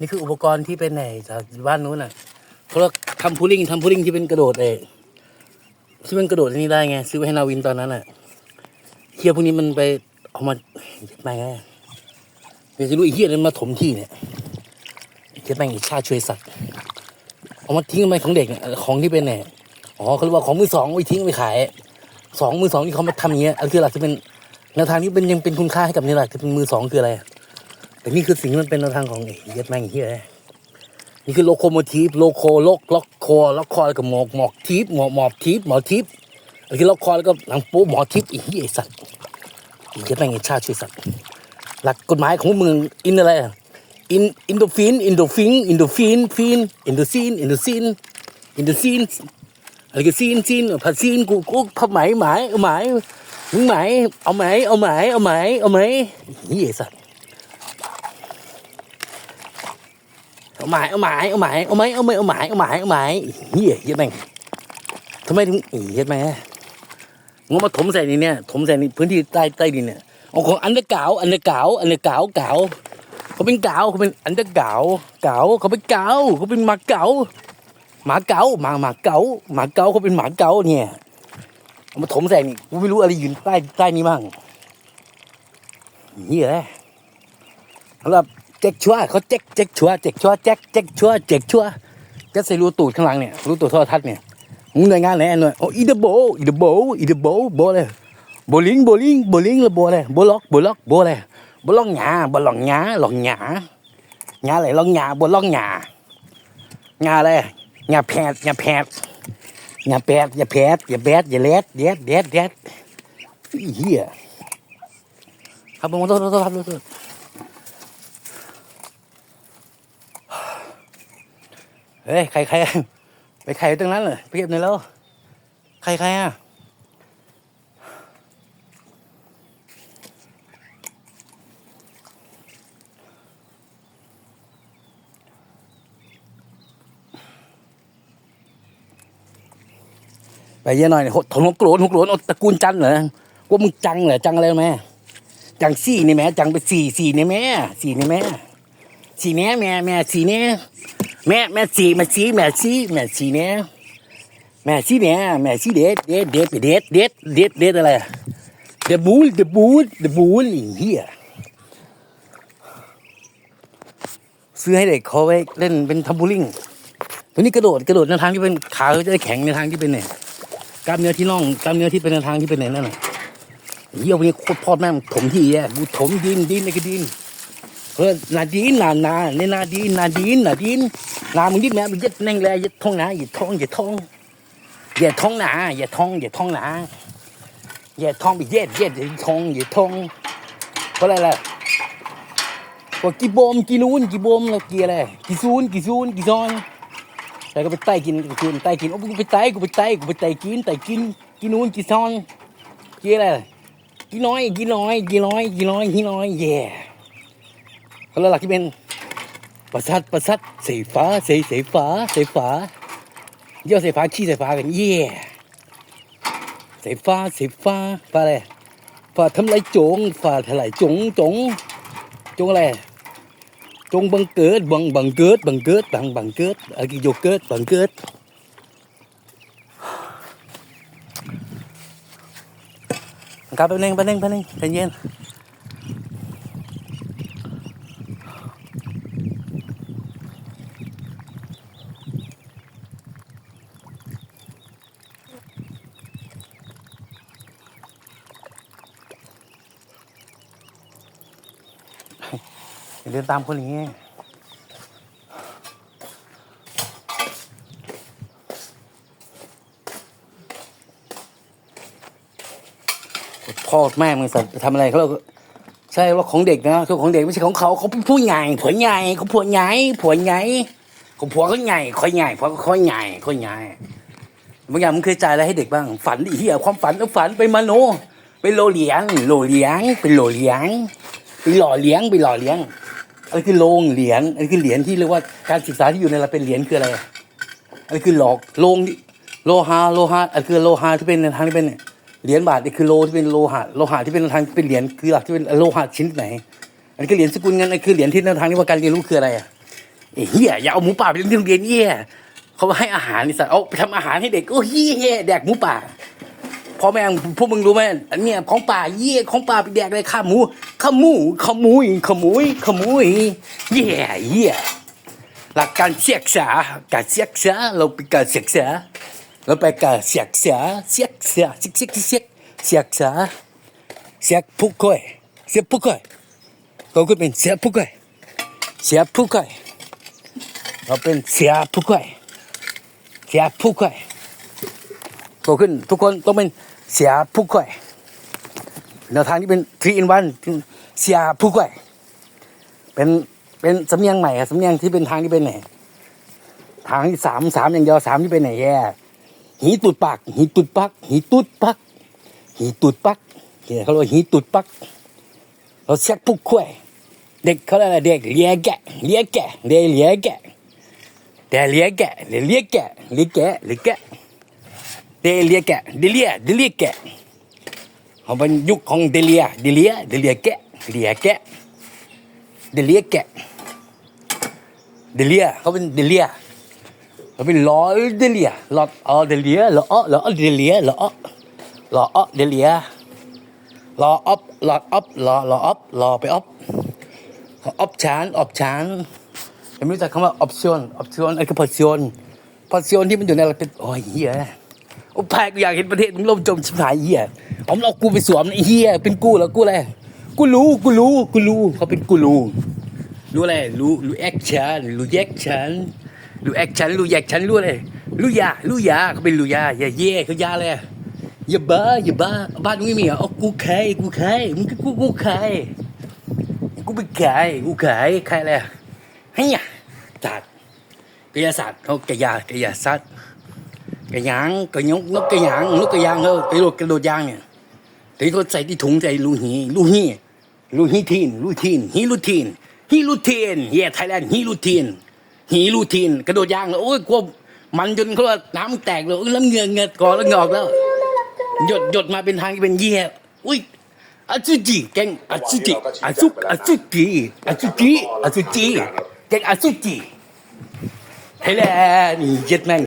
นี่คืออุปกรณ์ที่เป็นไหนจากบ้านนู้นน่ะเขาเรียกทำพูลิ่งทำพูลิ่งที่เป็นกระโดดเองที่เป็นกระโดดนี่ได้ไง ซื้อไว้ให้นาวินตอนนั้นน่ะเฮียพวกนี้มันไปเอามามาไงเดี๋ยวจะรู้ไอ้เฮียนั้นมาถมที่เนี่ยเฮียแม่งไอ้ชาช่วยสัตว์เอามาทิ้งทำไมของเด็กเนี่ยของที่เป็นเนี่ยอ๋อเขาเรียกว่าของมือสองเอาไปทิ้งไปขายสองมือสองที่เขามาทำอย่างเงี้ยอันคือหลักจะเป็นแนวทางที่เป็นยังเป็นคุณค่าให้กับนี่แหละจะเป็นมือสองคืออะไร แต่นี่คือสิ่งที่มันเป็นแนวทางของไอ้เย็ดแม่งไอ้เฮียนี่คือโลโคโมทีฟโลโคโลกล็อกคอล็อกคอแล้วก็หมอกหมอกทีฟหมอกหมอกทีฟหมอกทีฟอันคือล็อกคอแล้วก็หลังป๊ะหมอกทีฟไอ้เหี้ยไอ้สัตว์อ้เหี้ย็ดแม่งไอ้ชาติช่วยสัตว์หลักกฎหมายของพวกมึงอินอะไรอะอินอินโดฟินอินโดฟินอินโดฟินฟินอินโดซีนอินโดซีนอินโดซีนอะไรก็ซีนซีนผัดซีนกูกูผัดไหมไหมเอาไหมมึงไหมเอาไหมเอาไหมเอาไหมเอาไหมเหี้ยไอ้สัตว์ เอาหมายเอาหมายเอาหมายเอาไหมเอาไหมเอาหมายเอาหมายเอาหมายเฮียเหี้ย็ดแม่งทำไมถึงเฮียดแม่งงมาถมใส่นี่เนี่ยถมใส่ในพื้นที่ใต้ใต้ดินเนี่ยเอาของอันเดอร์เก๋าอันเดอร์เก๋าอันเดอร์เก๋าเก๋าเขาเป็นเก๋าเขาเป็นอันเดอร์เก๋าเก๋าเขาเป็นเก๋าเขาเป็นหมาเกาหมาเกาหมาหมาเกาหมาเกาเขาเป็นหมาเกาเนี่ยเอามาถมใส่นี่กูไม่รู้อะไรอยู่ใต้ใต้นี้บ้างเฮียสำหรับ เจ๊กชัวเขาเจ๊กเจ๊กชัวเจ๊กชัวเจ๊กเจ๊กชัวเจ๊กชัวจะใส่รูตูดข้างหลังเนี่ยรูตูดโทรทัศน์เนี่ยมึงหน่วยงานไหนหน่วยโอ้อีเดโบอีเดโบอีเดโบโบเลยโบลิงโบลิงโบลิงล้วโบเลยโบล็อกโบล็อกโบเลยโบล็อกหยาโบล็อกหยาหลอกหยาหยาอะไรล็อกหยาโบล็อกหยาหยาอะไรหยาแผดหยาแผดหยาแปดหยาแผดหยาแบดหยาเลดเด็ดเด็ดเด็ดเฮียครับผมโทษโทษครับโทษ เฮ้ยใครใครไปใครตรงนั้นเลยไปเก็บหน่อยแล้ว ใครใครอะไปเยอะหน่อยเนี่ยถนนโกรนหัวโกรนตระกูลจันเหรอว่ามึงจังเหรอจังอะไรแม่จังสี่นี่แม่จังไปสี่สี่นี่แม่สี่นี่แม่สี่เนี้ยแม่แม่สี่เนี้ย แม่แม่สีแม่สีแม่สีแม่สีเนี่ยแม่สีเนี่ยแม่สีเด็ดเด็ดเด็ดเด็ดเด็ดเด็ดเด็ดอะไรเดบูลเดบูลเดบูลเฮียซื้อให้เด็กเขาไว้เล่นเป็นทัมบูลิงตัวนี้กระโดดกระโดดในทางที่เป็นขาเขาจะได้แข็งในทางที่เป็นเนี่ยกล้ามเนื้อที่น่องกล้ามเนื้อที่เป็นในทางที่เป็นเนี่ยนั่นน่ะเฮียวันนี้โคตรพอดแม่งถมที่แย่กูถมดินดินในกระดิน เออนาดีนนานาเนี่ยนาดีนนาดีนนาดีนนามึงยิ่งแม่มึงยึดแน่งเลยยึดท้องหนาย่าท้องย่าท้องอย่าท้องหนาอย่าท้องอย่าท้องหนาอย่าท้องไปเย็ดเย็ดอย่าท้องอย่าท้องเพราะอะไรล่ะพวกกีโบมกีนูนกีโบมแล้วกีอะไรกีซูนกีซูนกีซอนแล้วก็ไปไต่กินกลางคืนไต่กินโอ้กูไปไต่กูไปไต่กูไปไต่กินไต่กินกีนูนกีซอนกีอะไรกีน้อยกีน้อยกีน้อยกีน้อยกีน้อยเย่ เขาเรียกหลักที่เป็นประสัดประสัดสีฟ้าสีสีฟ้าสีฟ้าเยี่ยวสีฟ้าขี้สีฟ้ากันเย่สีฟ้าสีฟ้าฟ้าอะไรฟ้าทำลายจงฟ้าทลายจงจงจงอะไรจงบังเกิดบังบังเกิดบังเกิดบังบังเกิดอะไรกิโยเกิดบังเกิดครับแป๊บนึงแป๊บนึงแป๊บนึงใจเย็น เดินตามคนอย่างนี้พ่อแม่มึงสัตว์ทำอะไรเขาเราก็ใช่ว่าของเด็กนะคือของเด็กไม่ใช่ของเขาเขาเป็นผู้ใหญ่ผัวใหญ่เขาผัวใหญ่ผัวใหญ่ของผัวเขาใหญ่คอยใหญ่ผัวเขาค่อยใหญ่ค่อยใหญ่บางอย่างมึงเคยจ่ายอะไรให้เด็กบ้าง ฝันดิเหี้ยความฝันเอาฝันไปมาโนไปโลเลี้ยงโลเลี้ยงไปโลเลี้ยงไปหล่อเลี้ยงไปหล่อเลี้ยง อันคือโรงเหรียญอันคือเหรียญที่เรียกว่าการศึกษาที่อยู่ในเราเป็นเหรียญคืออะไรอันคือหลอกโรงโลหะโลหะอันคือโลหะที่เป็นทางที่เป็นเหรียญบาทนี่คือโลที่เป็นโลหะโลหะที่เป็นทางเป็นเหรียญคือหลักที่เป็นโลหะชนิดไหน อันนี้คือเหรียญสกุลเงินอันนี้คือเหรียญที่ในทางที่ว่าการเรียนรู้คืออะไรอะเฮียอย่าเอาหมูป่าไปเลี้ยงเรียนเฮียเขาให้อาหารนี่สัตว์เอาไปทำอาหารให้เด็กโอ้เฮียแดกหมูป่า พ่อแม่งพวกมึงรู้ไหมอันเนี้ยของป่าเฮียของป่าไปแดกเลยข้าหมูข้าหมูขโมุยขโมุยขโมุยเฮียเฮียหลักการศึกษาการศึกษาเราเป็นการศึกษาเราไปการศึกษาศึกษาศึกษาศึกษาศึกษาเสียผู้ก่อยเสียผู้ก่อยเขาก็เป็นเสียผู้ก่อยเสียผู้ก่อยเราเป็นเสียผู้ก่อยเสียผู้ก่อยโตขึ้นทุกคนต้องเป็น เสียผู้ก่อยแนวทางที่เป็นทรีอินวันเสียผู้ก่อย เป็นเป็นสำเนียงใหม่อะสำเนียงที่เป็นทางที่เป็นไหนทางที่สามสามอย่างเดียวสามที่เป็นไหนแย่หีตุดปากหีตุดปักหีตุดปักหีตุดปักเนี่ยเขาเรียกว่าหีตุดปักเราเสียผู้ก่อยเด็กเขาเรียกอะไรเด็กเลี้ยแกะเลี้ยแกะเด็กเลี้ยแกะแต่เลี้ยแกะเด็กเลี้ยแกะเลี้ยแกะเลี้ยแกะ เดเลียแกะเดเลียเดเลียแกะเขาเป็นยุคของเดเลียเดเลียเดเลียแกะเลียแกะเดเลียแกะเดเลียเขาเป็นเดเลียเขาเป็นลอเดเลียลออเดเลียลอลอเดเลียลอลอเดเลียลอออฟลอออฟลอลอออฟลอไปออฟออปชันออปชันยังไม่รู้จักคำว่าออปชันออปชันไอ้คือพอชันพอชันที่มันอยู่ในอะไรเป็นโอ้ยเฮีย โอ้แพ้กูอยากเห็นประเทศมึงล่มจมชิบหายเฮียเอมเอากูไปสวมไอ้เฮียเป็นกูแล้วกูอะไรกูรู้กูรู้กูรู้เขาเป็นกูรู้รู้อะไรรู้รู้แอคชั่นรู้แยกชั่นรู้แอคชั่นรู้แยกชั่นรู้อะไรรู้ยารู้ยาเขาเป็นรู้ยาอย่าเย่เขายาเลยอย่าบ้าอย่าบ้าบ้านมึงไม่มีเหรอเอากูใครกูใครมึงก็กูกูใครกูไปขายกูขายขายอะไรเฮียศาสตร์กายศาสตร์เขากายากายศาสตร์ กระยางกระยงนกกระยางนกกระยางเขากระโดดกระโดดยางเนี่ยแต่เขาใส่ที่ถุงใส่ลูหีลูหีลูฮีทีนลูทีนฮีลูทีนฮีลูทีนเฮียไทยแลนด์ฮีลูทีนฮีลูทีนกระโดดยางเลยโอ้ยกลัวมันจนเขาว่าน้ำแตกเลยโอ้ยแล้วเงือเงือกอแล้วงออกแล้ว หยดหยดมาเป็นทางเป็นเยี่ยอุ้ยอาซูจิแกงอาซูจิอาซุอาซูจิอาซูจิอาซูจิแกงอาซูจิไทยแลนด์นี่เจ็ดแม่ง